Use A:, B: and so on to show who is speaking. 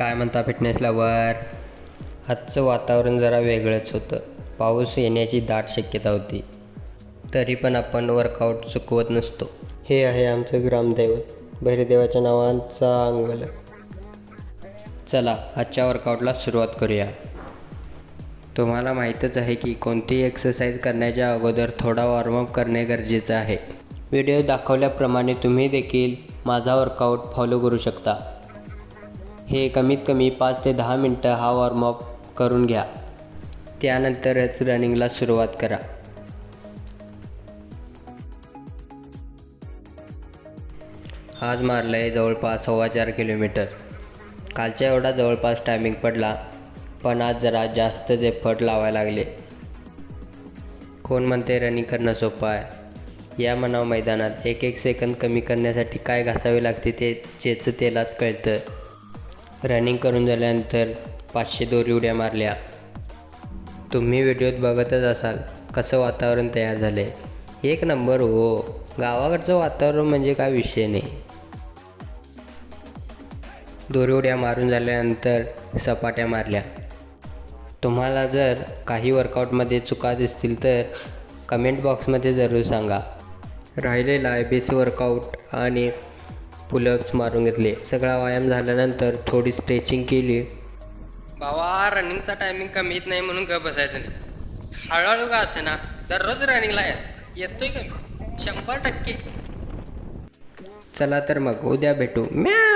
A: काय म्हणता fitness lover आजचं वातावरण जरा वेगळंच होतं. पाऊस येण्याची दाट शक्यता होती. तरी पण आपण वर्कआउट चुकवत नसतो. हे आहे आमचं ग्रामदैवत. भैरदेवाच्या नावांचा अंगवल चला आजच्या वर्कआउटला सुरुवात करूया. तुम्हाला माहीतच आहे की कोणतीही एक्सरसाइज करण्याच्या अगोदर थोडा वॉर्मअप करणे गरजेचं आहे. व्हिडिओ दाखवल्याप्रमाणे तुम्ही देखील माझा वर्कआउट फॉलो करू शकता. हे कमीत कमी पाच ते दहा मिनटं हा वॉर्मअप करून घ्या. त्यानंतरच रनिंगला सुरुवात करा. आज मारलं आहे जवळपास सव्वा चार किलोमीटर. कालच्या एवढा जवळपास टायमिंग पडला पण आज जरा जास्तच एफर्ट लावायला लागले. कोण म्हणते रनिंग करणं सोपं आहे? या म्हणाव मैदानात एक एक सेकंद कमी करण्यासाठी काय घासावे लागते ते चेचं तेलाच कळतं. रनिंग करून झाल्यानंतर पाचशे दोरी उड्या मारल्या. तुम्ही व्हिडिओत बघतच असाल कसं वातावरण तयार झालं आहे एक नंबर हो. गावाकडचं वातावरण म्हणजे काय विषय नाही. दोरी उड्या मारून झाल्यानंतर सपाट्या मारल्या. तुम्हाला जर काही वर्कआउटमध्ये चुका दिसतील तर कमेंट बॉक्समध्ये जरूर सांगा. राहिलेला आय बी सी वर्कआउट आणि पुलअप्स मारून घेतले. सगळा व्यायाम झाल्यानंतर थोडी स्ट्रेचिंग केली. बाबा रनिंगचा टायमिंग कमी येत नाही म्हणून ग बसायचं नाही. हळूहळू का असे ना दररोज रनिंगला येत येतोय कमी शंभर टक्के. चला तर मग उद्या भेटू. म्याव